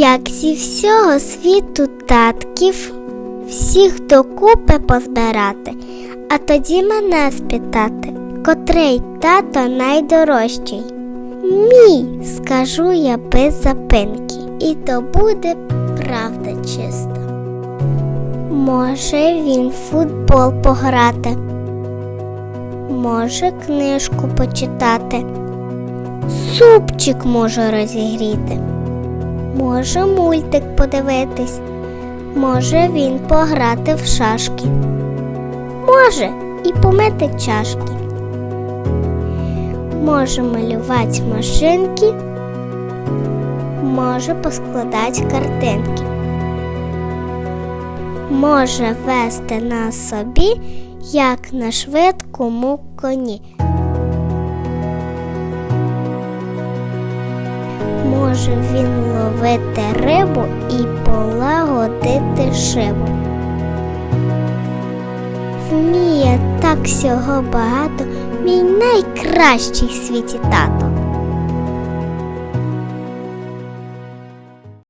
як зі всього світу татків, всіх докупи позбирати, а тоді мене спитати, котрий тато найдорожчий. Мій, скажу я без запинки, і то буде правда чиста. Може він футбол пограти, може книжку почитати, супчик може розігріти, може мультик подивитись, може він пограти в шашки, може і помити чашки, може малювати машинки, може поскладати картинки? Може вести на собі, як на швидкому коні. Може він ловити рибу і полагодити шибу. Вміє так всього багато, мій найкращий в світі тато.